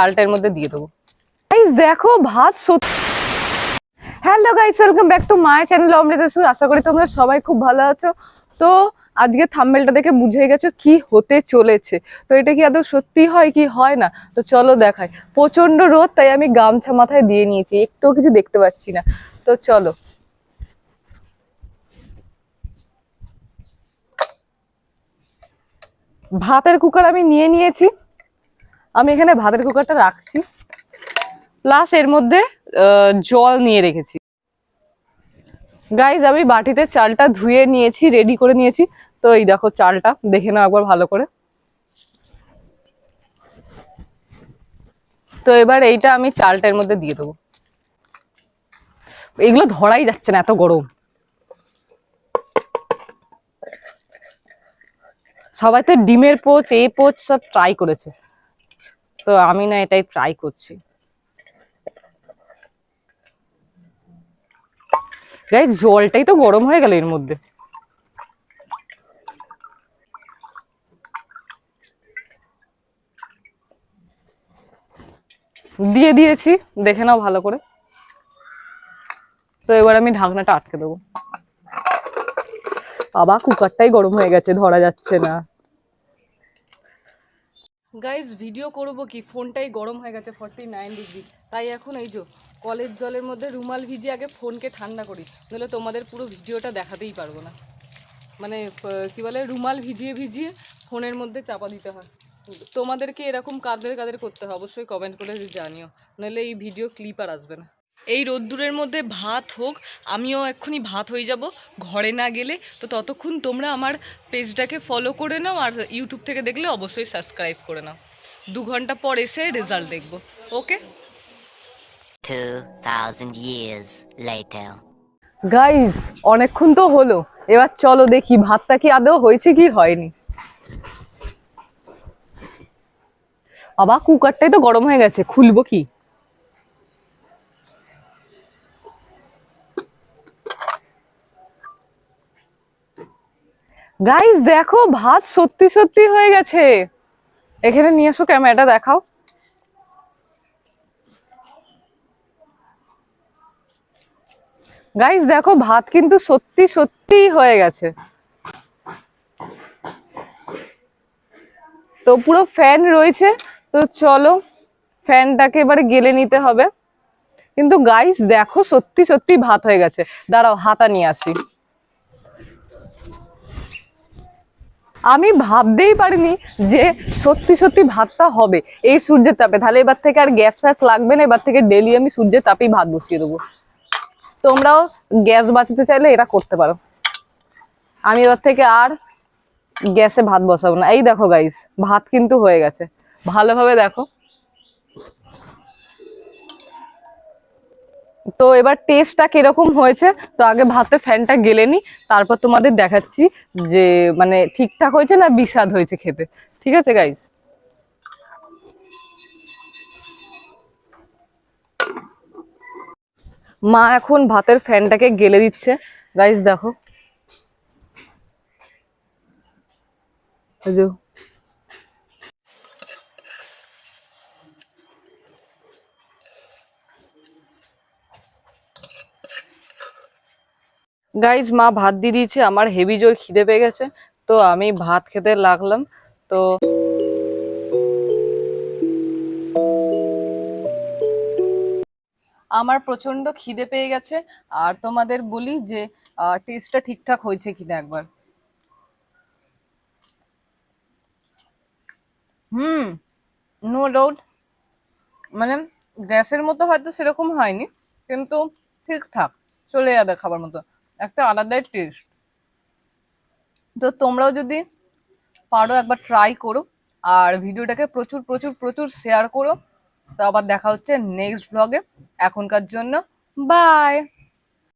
চালটার মধ্যে দিয়ে দেবো। দেখো ভাত সত্যি hello guys welcome back to my channel Amriteshwar আশা করি তোমরা সবাই খুব ভালো আছো। তো আজকে থাম্বেলটা দেখে বুঝে গেছো কি হতে চলেছে। তো এটা কি আদৌ সত্যি হয় কি হয় না? তো চলো দেখাই। প্রচণ্ড রোদ, তাই আমি গামছা মাথায় দিয়ে নিয়েছি। একটুও কিছু দেখতে পাচ্ছি না। তো চলো। ভাতের কুকার আমি নিয়ে নিয়েছি। আমি এখানে ভাতের কুকারটা রাখছি। প্লাস এর মধ্যে জল নিয়ে রেখেছি। গাইজ আমি বাটিতে চালটা ধুয়ে নিয়েছি রেডি করে নিয়েছি। তো এই দেখো চালটা, দেখে নাও একবার ভালো করে। তো এবার এইটা আমি চালটার মধ্যে দিয়ে দেবো। এগুলো ধরাই যাচ্ছে না এত গরম। সবাই তো ডিমের পোচ, এই পোচ সব ট্রাই করেছে। তো আমি না এটাই ট্রাই করছি। জলটাই তো গরম হয়ে গেল এর মধ্যে। দিয়ে দিয়েছি, দেখে নাও ভালো করে। তো এবার আমি ঢাকনাটা আটকে দেবো। আবার কুকারটাই গরম হয়ে গেছে, ধরা যাচ্ছে না। গাইজ ভিডিও করব কি? ফোনটাই গরম হয়ে গেছে ফর্টি নাইন ডিগ্রি তাই এখন এই যে কলের জলের মধ্যে রুমাল ভিজিয়ে আগে ফোনকে ঠান্ডা করি। নাহলে তোমাদের পুরো ভিডিওটা দেখাতেই পারব না। মানে কি বলে, রুমাল ভিজিয়ে ভিজিয়ে ফোনের মধ্যে চাপা দিতে হয়। তোমাদেরকে এরকম কাদের কাদের করতে হবে অবশ্যই কমেন্ট করে জানিও। নাহলে এই ভিডিও ক্লিপ আর আসবে না। এই রোদ্দুরের মধ্যে ভাত হোক আমিও এক্ষুনি ভাত হয়ে যাব। ঘরে না গেলে তো ততক্ষণ তোমরা আমার পেজটাকে ফলো করে নাও আর ইউটিউব থেকে দেখলে অবশ্যই সাবস্ক্রাইব করে নাও। দু ঘণ্টা পর এসে রেজাল্ট দেখব। ওকে 2,000 years later. গাইজ অনেকক্ষণ তো হলো। এবার চলো দেখি ভাতটা কি আদৌ হয়েছে কি হয়নি। আবার কুকারটাই তো গরম হয়ে গেছে। খুলবো কি? গাইজ দেখো, ভাত সত্যি সত্যি হয়ে গেছে। এখানে নিয়ে এসো ক্যামেরাটা, দেখাও। গাইস দেখো, ভাত কিন্তু সত্যি সত্যি হয়ে গেছে। তো পুরো ফ্যান রয়েছে। তো চলো ফ্যানটাকে এবারে গেলে নিতে হবে। কিন্তু গাইস দেখো, সত্যি সত্যি ভাত হয়ে গেছে। দাঁড়াও, হাতা নিয়ে আসি। আমি ভাবতেই পারিনি যে সত্যি সত্যি ভাতটা হবে। এই সূর্যের তাপে। তাহলে এবার থেকে আর গ্যাস ফ্যাস লাগবে না, এবার থেকে ডেলি আমি সূর্যের তাপেই ভাত বসিয়ে দেবো। তোমরাও গ্যাস বাঁচাতে চাইলে এরা করতে পারো। আমি এবার থেকে আর গ্যাসে ভাত বসাবো না। এই দেখো গাইস ভাত কিন্তু হয়ে গেছে। ভালোভাবে দেখো। তো এবার টেস্টটা কীরকম হয়েছে? তো আগে ভাতে ফ্যানটা গেলে নি, তারপর তোমাদের দেখাচ্ছি যে মানে ঠিকঠাক হয়েছে না বিস্বাদ হয়েছে খেতে। ঠিক আছে গাইস মা এখন ভাতের ফ্যানটাকে গেলে দিচ্ছে। গাইস দেখো। গাইজ মা ভাত দিয়ে দিয়েছে, আমার হেভি জোর খিদে পেয়ে গেছে, তো আমি ভাত খেতে লাগলাম, তো আমার প্রচণ্ড খিদে পেয়ে গেছে, আর তোমাদের বলি যে টেস্টটা ঠিকঠাক হয়েছে কিনা একবার। হুম নো ডাউট মানে গ্যাসের মতো হয়তো সেরকম হয়নি, কিন্তু ঠিকঠাক, চলে যাবে খাবার মতো। একটা আলাদাই টেস্ট তো তোমরাও যদি পারো একবার ট্রাই করো, আর ভিডিওটাকে প্রচুর প্রচুর প্রচুর শেয়ার করো। তো আবার দেখা হচ্ছে নেক্সট ব্লগে এখনকার জন্য বাই